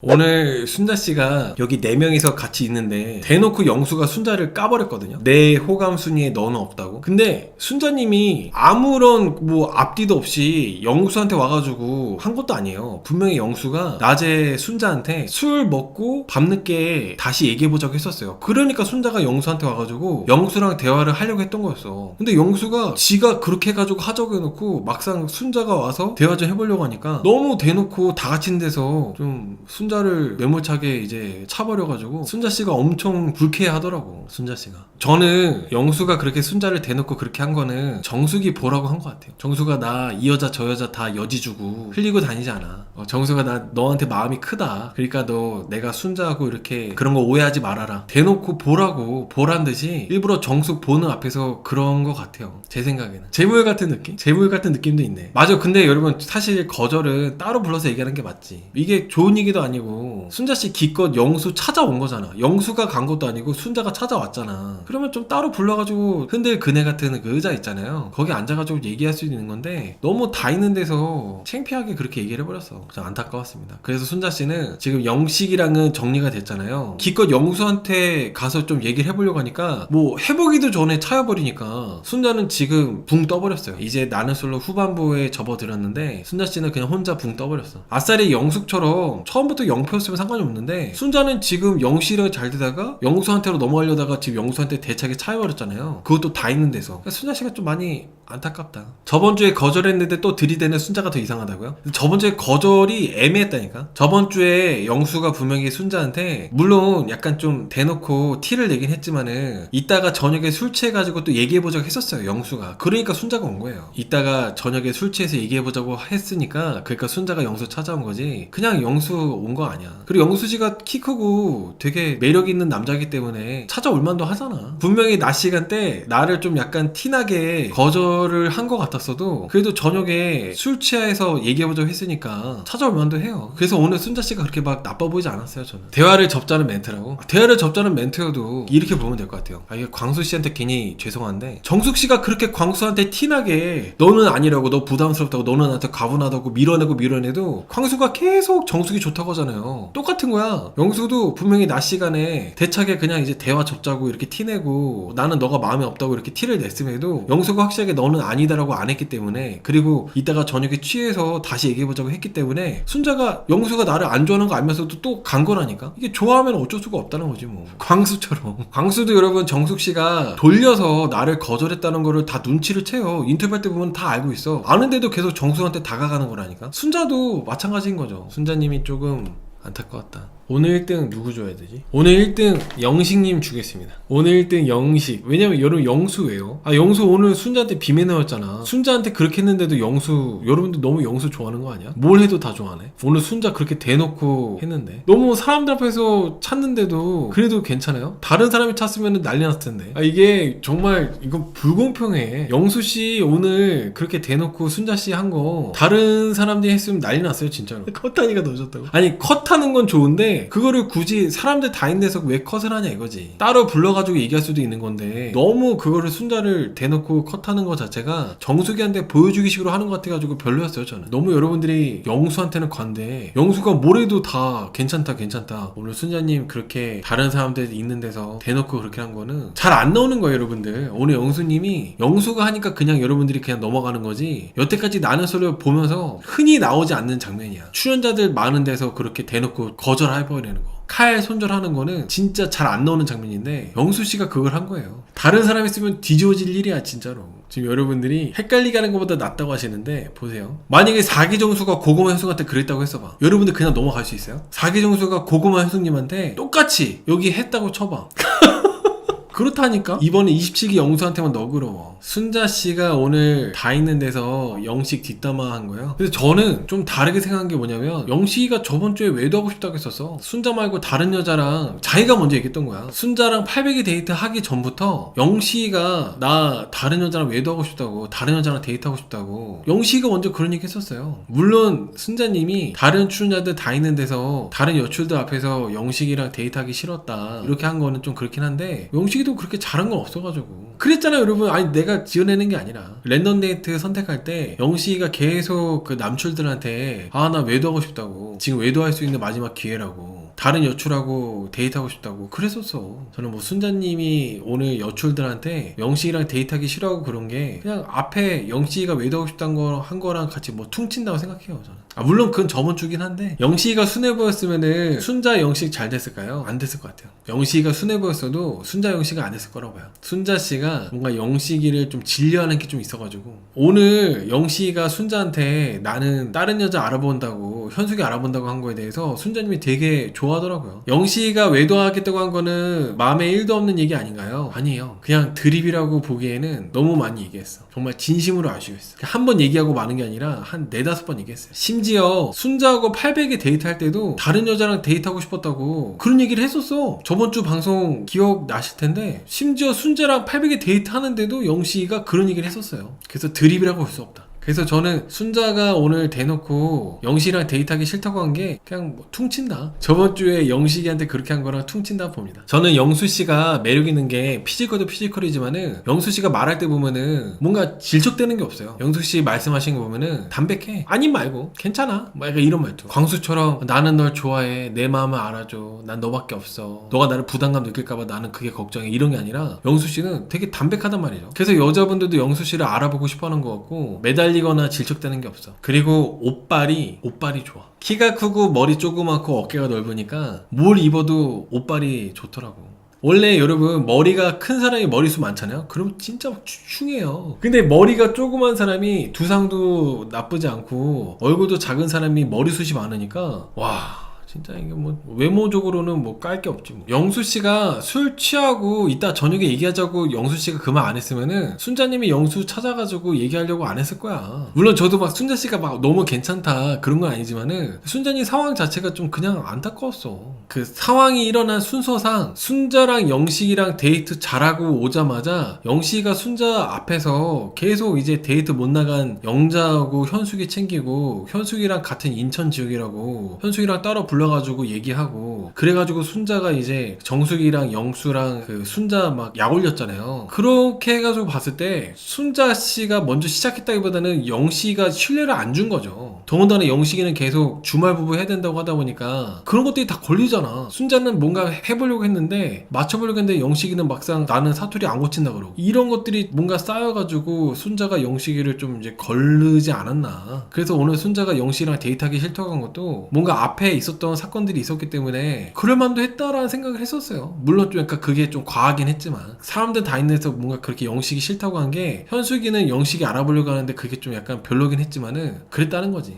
오늘 순자 씨가 여기 네 명이서 같이 있는데 대놓고 영수가 순자를 까버렸거든요. 내 호감 순위에 너는 없다고. 근데 순자님이 아무런 뭐 앞뒤도 없이 영수한테 와가지고 한 것도 아니에요. 분명히 영수가 낮에 순자한테 술 먹고 밤늦게 다시 얘기해보자고 했었어요. 그러니까 순자가 영수한테 와가지고 영수랑 대화를 하려고 했던 거였어. 근데 영수가 지가 그렇게 해가지고 하자고 해놓고 막상 순자가 와서 대화 좀 해보려고 하니까 너무 대놓고 다 같이 있는 데서 좀 순 자를 매몰차게 이제 차버려가지고 순자 씨가 엄청 불쾌해하더라고 순자 씨가. 저는 영수가 그렇게 순자를 대놓고 그렇게 한 거는 정숙이 보라고 한 것 같아요. 정수가 나 이 여자 저 여자 다 여지 주고 흘리고 다니지 않아. 어, 정수가 나 너한테 마음이 크다. 그러니까 너 내가 순자하고 이렇게 그런 거 오해하지 말아라. 대놓고 보라고 보란 듯이 일부러 정숙 보는 앞에서 그런 것 같아요. 제 생각에는. 재물 같은 느낌? 재물 같은 느낌도 있네. 맞아. 근데 여러분 사실 거절은 따로 불러서 얘기하는 게 맞지. 이게 좋은 얘기도 아니 고 순자 씨 기껏 영수 찾아온 거잖아. 영수가 간 것도 아니고 순자가 찾아왔잖아. 그러면 좀 따로 불러가지고 흔들 그네 같은 그 의자 있잖아요. 거기 앉아가지고 얘기할 수 있는 건데 너무 다 있는 데서 창피하게 그렇게 얘기를 해버렸어. 좀 안타까웠습니다. 그래서 순자 씨는 지금 영식이랑은 정리가 됐잖아요. 기껏 영수한테 가서 좀 얘기를 해보려고 하니까 뭐 해보기도 전에 차여버리니까 순자는 지금 붕 떠버렸어요. 이제 나는 솔로 후반부에 접어들었는데 순자 씨는 그냥 혼자 붕 떠버렸어. 아싸리 영숙처럼 처음부터 영표였으면 상관이 없는데 순자는 지금 영씨랑 잘 되다가 영수한테로 넘어가려다가 지금 영수한테 대차게 차여버렸잖아요. 그것도 다 있는 데서. 그러니까 순자 씨가 좀 많이 안타깝다. 저번 주에 거절했는데 또 들이대는 순자가 더 이상하다고요? 저번 주에 거절이 애매했다니까? 저번 주에 영수가 분명히 순자한테 물론 약간 좀 대놓고 티를 내긴 했지만은 이따가 저녁에 술 취해가지고 또 얘기해보자고 했었어요 영수가. 그러니까 순자가 온 거예요. 이따가 저녁에 술 취해서 얘기해보자고 했으니까 그러니까 순자가 영수 찾아온 거지. 그냥 영수 온거 아니야. 그리고 영수 씨가 키 크고 되게 매력 있는 남자이기 때문에 찾아올 만도 하잖아. 분명히 낮 시간 때 나를 좀 약간 티나게 거절을 한 것 같았어도 그래도 저녁에 술 취해서 얘기해보자고 했으니까 찾아올 만도 해요. 그래서 오늘 순자 씨가 그렇게 막 나빠 보이지 않았어요 저는. 대화를 접자는 멘트라고? 아, 대화를 접자는 멘트여도 이렇게 보면 될 것 같아요. 아 이게 광수 씨한테 괜히 죄송한데 정숙 씨가 그렇게 광수한테 티나게 너는 아니라고 너 부담스럽다고 너는 나한테 가분하다고 밀어내고 밀어내도 광수가 계속 정숙이 좋다고 하잖아 요. 똑같은 거야. 영수도 분명히 낮 시간에 대차게 그냥 이제 대화 접자고 이렇게 티내고 나는 너가 마음에 없다고 이렇게 티를 냈음에도 영수가 확실하게 너는 아니다라고 안 했기 때문에 그리고 이따가 저녁에 취해서 다시 얘기해보자고 했기 때문에 순자가 영수가 나를 안 좋아하는 거 알면서도 또 간 거라니까? 이게 좋아하면 어쩔 수가 없다는 거지 뭐. 광수처럼. 광수도 여러분 정숙 씨가 돌려서 나를 거절했다는 거를 다 눈치를 채요. 인터뷰할 때 보면 다 알고 있어. 아는데도 계속 정숙한테 다가가는 거라니까? 순자도 마찬가지인 거죠. 순자님이 조금 안타까웠다. 오늘 1등 누구 줘야 되지? 오늘 1등 영식님 주겠습니다. 오늘 1등 영식. 왜냐면 여러분 영수 왜요? 아 영수 오늘 순자한테 비매 넣었잖아. 순자한테 그렇게 했는데도 영수 여러분들 너무 영수 좋아하는 거 아니야? 뭘 해도 다 좋아하네. 오늘 순자 그렇게 대놓고 했는데 너무 사람들 앞에서 찾는데도 그래도 괜찮아요? 다른 사람이 찾으면 난리 났을 텐데. 아 이게 정말 이거 불공평해. 영수 씨 오늘 그렇게 대놓고 순자 씨 한 거 다른 사람들이 했으면 난리 났어요 진짜로. 컷하니까 넣어줬다고. 아니 컷하는 건 좋은데 그거를 굳이 사람들 다 있는 데서 왜 컷을 하냐 이거지. 따로 불러가지고 얘기할 수도 있는 건데 너무 그거를 순자를 대놓고 컷하는 거 자체가 정수기한테 보여주기식으로 하는 것 같아가지고 별로였어요 저는. 너무 여러분들이 영수한테는 관대. 영수가 뭐래도 다 괜찮다 괜찮다. 오늘 순자님 그렇게 다른 사람들 있는 데서 대놓고 그렇게 한 거는 잘 안 나오는 거예요 여러분들. 오늘 영수님이 영수가 하니까 그냥 여러분들이 그냥 넘어가는 거지. 여태까지 나는 소리를 보면서 흔히 나오지 않는 장면이야. 출연자들 많은 데서 그렇게 대놓고 거절 해버리는 거. 칼 손절하는 거는 진짜 잘 안 나오는 장면인데 영수 씨가 그걸 한 거예요. 다른 사람 있으면 뒤집어질 일이야 진짜로. 지금 여러분들이 헷갈리게 하는 것보다 낫다고 하시는데 보세요. 만약에 사기 정수가 고구마 현숙한테 그랬다고 했어봐. 여러분들 그냥 넘어갈 수 있어요? 사기 정수가 고구마 현숙님한테 똑같이 여기 했다고 쳐봐. 그렇다니까 이번에 27기 영수한테만 너그러워 순자 씨가 오늘 다 있는 데서 영식 뒷담화 한 거예요. 근데 저는 좀 다르게 생각한 게 뭐냐면 영식이가 저번 주에 외도하고 싶다고 했었어. 순자 말고 다른 여자랑 자기가 먼저 얘기했던 거야. 순자랑 800이 데이트 하기 전부터 영식이가 나 다른 여자랑 외도하고 싶다고 다른 여자랑 데이트하고 싶다고 영식이가 먼저 그런 얘기 했었어요. 물론 순자님이 다른 출연자들 다 있는 데서 다른 여출들 앞에서 영식이랑 데이트하기 싫었다. 이렇게 한 거는 좀 그렇긴 한데 영식이도 그렇게 잘한 건 없어가지고. 그랬잖아요 여러분. 아니 내가 내가 지어내는 게 아니라 랜덤 데이트 선택할 때 영식이가 계속 그 남출들한테 아 나 외도하고 싶다고 지금 외도할 수 있는 마지막 기회라고 다른 여출하고 데이트하고 싶다고 그랬었어. 저는 뭐 순자님이 오늘 여출들한테 영식이랑 데이트하기 싫어하고 그런 게 그냥 앞에 영식이가 외도하고 싶다는 거 한 거랑 같이 뭐 퉁친다고 생각해요 저는. 아 물론 그건 저번 주긴 한데 영식이가 순해 보였으면은 순자 영식 잘 됐을까요? 안 됐을 것 같아요. 영식이가 순해 보였어도 순자 영식은 안 됐을 거라고 봐요. 순자 씨가 뭔가 영식이를 좀 진려하는 게 좀 있어가지고 오늘 영식이가 순자한테 나는 다른 여자 알아본다고 현숙이 알아본다고 한 거에 대해서 순자님이 되게 좋아 하더라고요. 영식이가 외도하겠다고 한 거는 마음에 1도 없는 얘기 아닌가요? 아니에요. 그냥 드립이라고 보기에는 너무 많이 얘기했어. 정말 진심으로 아쉬워했어. 한 번 얘기하고 마는 게 아니라 한 네다섯 번 얘기했어요. 심지어 순자하고 800에 데이트할 때도 다른 여자랑 데이트하고 싶었다고 그런 얘기를 했었어. 저번 주 방송 기억나실 텐데 심지어 순자랑 800에 데이트 하는데도 영식이가 그런 얘기를 했었어요. 그래서 드립이라고 볼 수 없다 그래서 저는 순자가 오늘 대놓고 영식이랑 데이트하기 싫다고 한 게 그냥 뭐 퉁친다. 저번 주에 영식이한테 그렇게 한 거랑 퉁친다 봅니다. 저는 영수 씨가 매력 있는 게 피지컬도 피지컬이지만은 영수 씨가 말할 때 보면은 뭔가 질척대는 게 없어요. 영수 씨 말씀하신 거 보면은 담백해. 아님 말고 괜찮아. 뭐 약간 이런 말투. 광수처럼 나는 널 좋아해. 내 마음을 알아줘. 난 너밖에 없어. 너가 나를 부담감 느낄까봐 나는 그게 걱정해. 이런 게 아니라 영수 씨는 되게 담백하단 말이죠. 그래서 여자분들도 영수 씨를 알아보고 싶어 하는 것 같고 매달리 거나 질척대는 게 없어. 그리고 옷발이 옷발이 좋아. 키가 크고 머리 조그맣고 어깨가 넓으니까 뭘 입어도 옷발이 좋더라고. 원래 여러분 머리가 큰 사람이 머리숱 많잖아요. 그럼 진짜 막 추충해요. 근데 머리가 조그만 사람이 두상도 나쁘지 않고 얼굴도 작은 사람이 머리숱이 많으니까 와 진짜 이게 뭐 외모적으로는 뭐 깔 게 없지 뭐. 영수 씨가 술 취하고 이따 저녁에 얘기하자고 영수 씨가 그말안 했으면은 순자님이 영수 찾아가지고 얘기하려고 안 했을 거야. 물론 저도 막 순자 씨가 막 너무 괜찮다 그런 건 아니지만은 순자님 상황 자체가 좀 그냥 안타까웠어. 그 상황이 일어난 순서상 순자랑 영식이랑 데이트 잘하고 오자마자 영식이가 순자 앞에서 계속 이제 데이트 못 나간 영자하고 현숙이 챙기고 현숙이랑 같은 인천 지역이라고 현숙이랑 따로 불 러가지고 얘기하고 그래가지고 순자가 이제 정숙이랑 영수랑 그 순자 막 약 올렸잖아요. 그렇게 해가지고 봤을 때 순자 씨가 먼저 시작했다기보다는 영식이가 신뢰를 안 준 거죠. 더군다나 영식이는 계속 주말 부부 해야 된다고 하다 보니까 그런 것들이 다 걸리잖아. 순자는 뭔가 해보려고 했는데 맞춰보려고 했는데 영식이는 막상 나는 사투리 안 고친다 그러고 이런 것들이 뭔가 쌓여가지고 순자가 영식이를 좀 이제 걸르지 않았나. 그래서 오늘 순자가 영식이랑 데이트하기 싫다고 한 것도 뭔가 앞에 있었던 사건들이 있었기 때문에 그럴만도 했다라는 생각을 했었어요. 물론 좀 약간 그게 좀 과하긴 했지만 사람들 다 있는 데서 뭔가 그렇게 영식이 싫다고 한 게 현숙이는 영식이 알아보려고 하는데 그게 좀 약간 별로긴 했지만은 그랬다는 거지.